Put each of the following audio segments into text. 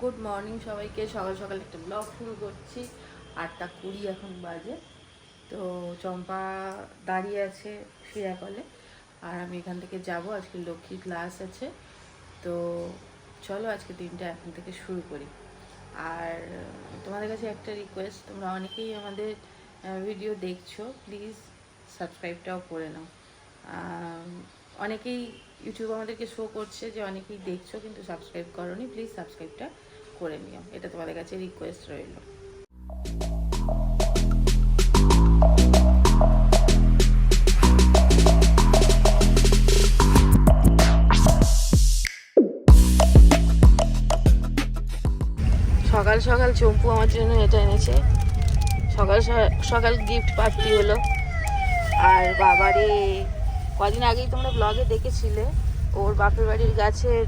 Good morning সবাইকে। সকাল সকাল একটা ব্লগ শুরু করছি। আটটা কুড়ি এখন বাজে। তো চম্পা দাঁড়িয়ে আছে শিরাকলে আর আমি এখান থেকে যাব। আজকে লক্ষ্মী ক্লাস আছে। তো চলো আজকে দিনটা এখন থেকে শুরু করি। আর তোমাদের কাছে একটা রিকোয়েস্ট তোমরা অনেকেই আমাদের ভিডিও দেখছ। প্লিজ সাবস্ক্রাইবটাও করে নাও। অনেকেই ইউটিউব আমাদেরকে শো করছে যে অনেকেই দেখছ কিন্তু সাবস্ক্রাইব করোনি। প্লিজ সাবস্ক্রাইবটা করে নিও। এটা তোমাদের কাছে রিকোয়েস্ট রইল। সকাল সকাল চম্পু আমার জন্য এটা এনেছে। সকাল সকাল গিফট পার্টি হলো। আর বাবারে, কদিন আগেই তোমরা ব্লগে দেখেছিলে। ওর বাপের বাড়ির গাছের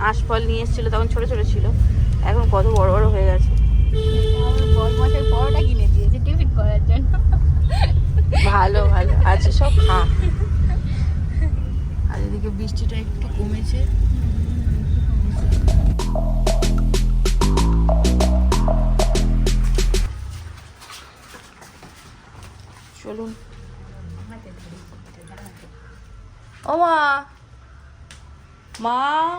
আঁশফল নিয়ে এসেছিল তখন ছোট ছোট ছিল। এখন কত বড় বড় হয়ে গেছে। কিনে দিয়েছে টিফিন করার জন্য। ভালো ভালো। আছে সব খা। আর এদিকে বৃষ্টিটা একটু কমেছে। চলুন। ও মা। মা।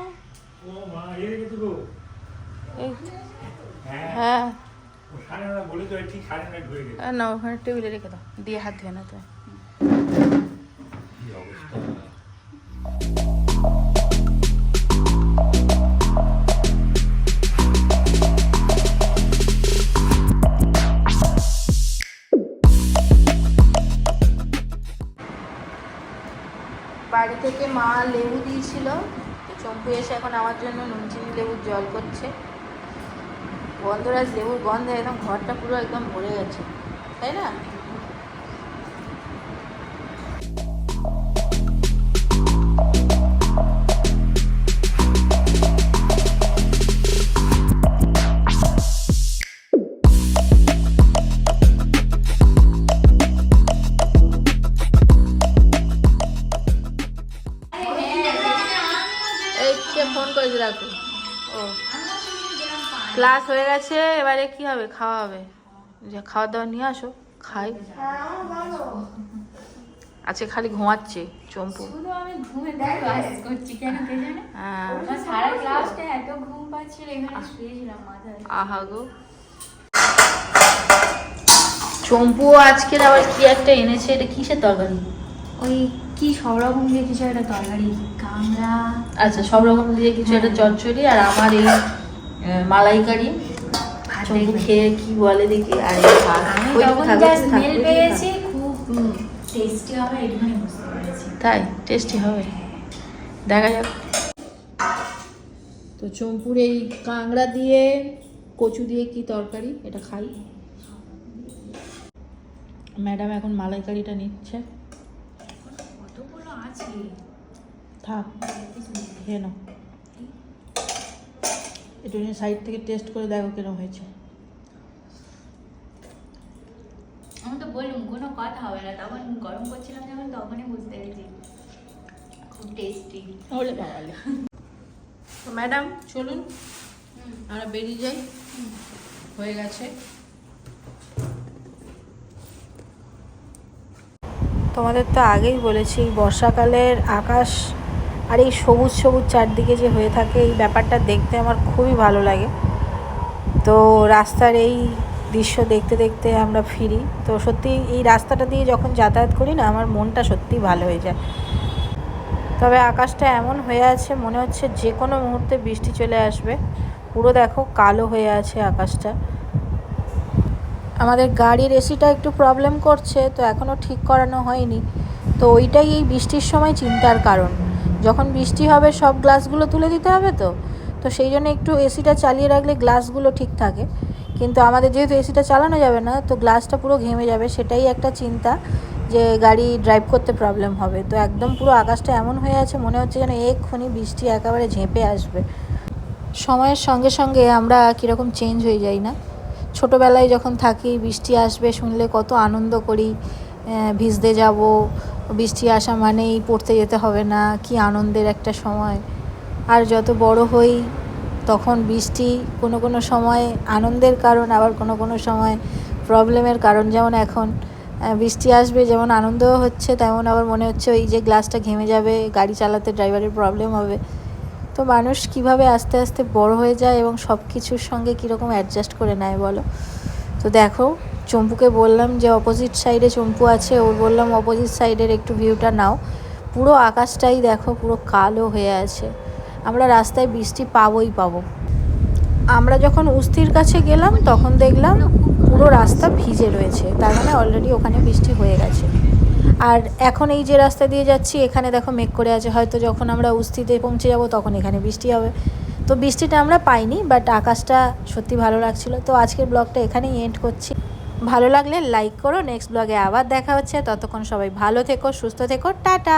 হ্যাঁ। হ্যাঁ। হয়ে না ওখানে টেবিলে রেখে দাও। দিয়ে হাত ধুয়ে না তো বাড়ি থেকে মা লেবু দিয়েছিল। চম্পু এসে এখন আমার জন্য নুন চিনি লেবুর জল করছে। গন্ধরাজ লেবুর গন্ধে একদম ঘরটা পুরো একদম ভরে গেছে, তাই না? করেছে রাখো ও। ক্লাস হয়ে গেছে এবারে কি হবে? খাওয়া হবে। যে খাওয়া দাওয়া নিয়ে আসো খাই। আজকে খালি ঘুমাচ্ছে চম্পু। হ্যাঁ। আহা গো। চম্পু আজকের আবার কি একটা এনেছে? এটা কিসের তরকারি? ওই কি সব রকম দিয়ে কিছু একটা তরকারি? কামড়া আচ্ছা সব রকম দিয়ে কিছু একটা চচ্চড়ি আর আমার এই মালাইকারি। ভাত খেয়ে কি বলে দেখি আর এই ভাত। ওই তখন থাক, যা থাক, স্মেল পেয়েছি খুব টেস্টি হবে এটুখানি বুঝতে পেরেছি। তাই? টেস্টি হবে? দেখা যাক। তো চম্পুর এই কাঁকড়া দিয়ে কচু দিয়ে কি তরকারি? এটা খাই। ম্যাডাম এখন মালাইকারিটা নিচ্ছে। আছে থাক খেয়ে নাও। একটু সাইড থেকে টেস্ট করে দেখো কীরকম হয়েছে। আমি তো বললাম কোনো কথা হবে না। তখন গরম করছিলাম যখন তখনই বুঝতে পেরেছি। খুব টেস্টি ওলে বাবালে তো ম্যাডাম চলুন। আমরা বেরিয়ে যাই। হয়ে গেছে। তোমাদের তো আগেই বলেছি, বর্ষাকালের আকাশ আর এই সবুজ সবুজ চারদিকে যে হয়ে থাকে, এই ব্যাপারটা দেখতে আমার খুবই ভালো লাগে। তো রাস্তার এই দৃশ্য দেখতে দেখতে আমরা ফিরি। তো সত্যি এই রাস্তাটা দিয়ে যখন যাতায়াত করি না, আমার মনটা সত্যিই ভালো হয়ে যায়। তবে আকাশটা এমন হয়ে আছে, মনে হচ্ছে যে কোনো মুহূর্তে বৃষ্টি চলে আসবে। পুরো দেখো কালো হয়ে আছে আকাশটা। আমাদের গাড়ির এসিটা একটু প্রবলেম করছে, তো এখনও ঠিক করানো হয়নি। তো ওইটাই এই বৃষ্টির সময় চিন্তার কারণ। যখন বৃষ্টি হবে, সব গ্লাসগুলো তুলে দিতে হবে তো? তো সেই জন্য একটু এসিটা চালিয়ে রাখলে গ্লাসগুলো ঠিক থাকে। কিন্তু আমাদের যেহেতু এসিটা চালানো যাবে না, তো গ্লাসটা পুরো ঘেমে যাবে, সেটাই একটা চিন্তা যে গাড়ি ড্রাইভ করতে প্রবলেম হবে। তো একদম পুরো আকাশটা এমন হয়ে আছে, মনে হচ্ছে যেন এক্ষুনি বৃষ্টি একেবারে ঝেঁপে আসবে। সময়ের সঙ্গে সঙ্গে আমরা কীরকম চেঞ্জ হয়ে যাই না? ছোটোবেলায় যখন থাকি, বৃষ্টি আসবে, শুনলে কত আনন্দ করি। ভিজতে যাব, বৃষ্টি আসা মানেই পড়তে যেতে হবে না, কি আনন্দের একটা সময়। আর যত বড় হই, তখন বৃষ্টি কোনো কোনো সময় আনন্দের কারণ, আবার কোনো কোনো সময় প্রবলেমের কারণ। যেমন এখন বৃষ্টি আসবে, যেমন আনন্দও হচ্ছে, তেমন আবার মনে হচ্ছে ওই যে গ্লাসটা ঘেমে যাবে, গাড়ি চালাতে ড্রাইভারের প্রবলেম হবে। তো মানুষ কীভাবে আস্তে আস্তে বড় হয়ে যায় এবং সব কিছুর সঙ্গে কীরকম অ্যাডজাস্ট করে নেয় বলো? তো দেখো, চম্পুকে বললাম যে অপোজিট সাইডে চম্পু আছে, ওর বললাম অপোজিট সাইডের একটু ভিউটা নাও। পুরো আকাশটাই দেখো পুরো কালো হয়ে আছে। আমরা রাস্তায় বৃষ্টি পাবোই পাবো। আমরা যখন উস্তির কাছে গেলাম, তখন দেখলাম পুরো রাস্তা ভিজে রয়েছে। তার মানে অলরেডি ওখানে বৃষ্টি হয়ে গেছে। আর এখন এই যে রাস্তা দিয়ে যাচ্ছি, এখানে দেখো মেঘ করে আছে। হয়তো যখন আমরা উস্তিতে পৌঁছে যাব, তখন এখানে বৃষ্টি হবে। তো বৃষ্টিটা আমরা পাইনি বাট আকাশটা সত্যি ভালো লাগছিল। তো আজকের ব্লগটা এখানেই এন্ড করছি। ভালো লাগলে লাইক করো। নেক্সট ব্লগে আবার দেখা হচ্ছে। ততক্ষণ সবাই ভালো থেকো, সুস্থ থেকো। টাটা!